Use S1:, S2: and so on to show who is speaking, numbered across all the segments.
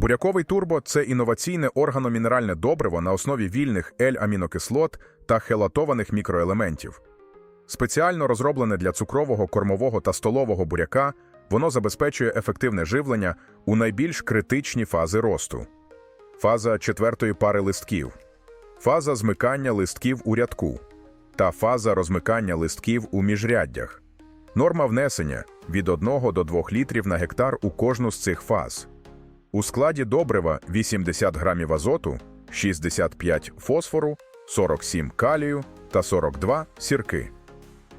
S1: Буряковий турбо це інноваційне органомінеральне добриво на основі вільних L-амінокислот та хелатованих мікроелементів. Спеціально розроблене для цукрового, кормового та столового буряка, воно забезпечує ефективне живлення у найбільш критичні фази росту. Фаза четвертої пари листків, фаза змикання листків у рядку та фаза розмикання листків у міжряддях. Норма внесення від 1 до 2 літрів на гектар у кожну з цих фаз. У складі добрива 80 грамів азоту, 65 фосфору, 47 калію та 42 сірки.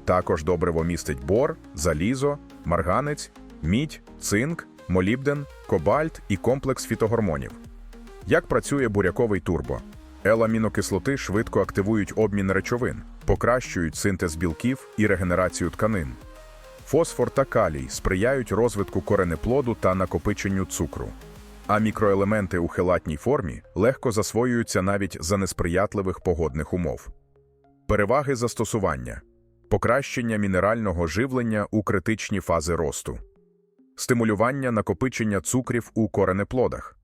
S1: Також добриво містить бор, залізо, марганець, мідь, цинк, молібден, кобальт і комплекс фітогормонів. Як працює буряковий турбо? Еламінокислоти швидко активують обмін речовин, покращують синтез білків і регенерацію тканин. Фосфор та калій сприяють розвитку коренеплоду та накопиченню цукру. А мікроелементи у хелатній формі легко засвоюються навіть за несприятливих погодних умов. Переваги застосування. Покращення мінерального живлення у критичні фази росту, стимулювання накопичення цукрів у коренеплодах,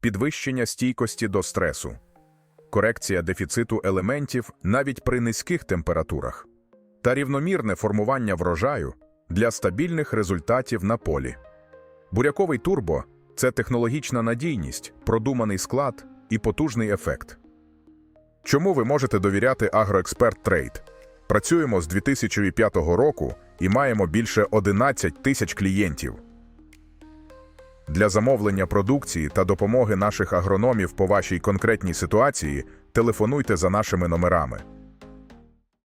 S1: підвищення стійкості до стресу, корекція дефіциту елементів навіть при низьких температурах. Та рівномірне формування врожаю для стабільних результатів на полі. Буряковий турбо це технологічна надійність, продуманий склад і потужний ефект. Чому ви можете довіряти Агроексперт Трейд? Працюємо з 2005 року і маємо більше 11 тисяч клієнтів. Для замовлення продукції та допомоги наших агрономів по вашій конкретній ситуації телефонуйте за нашими номерами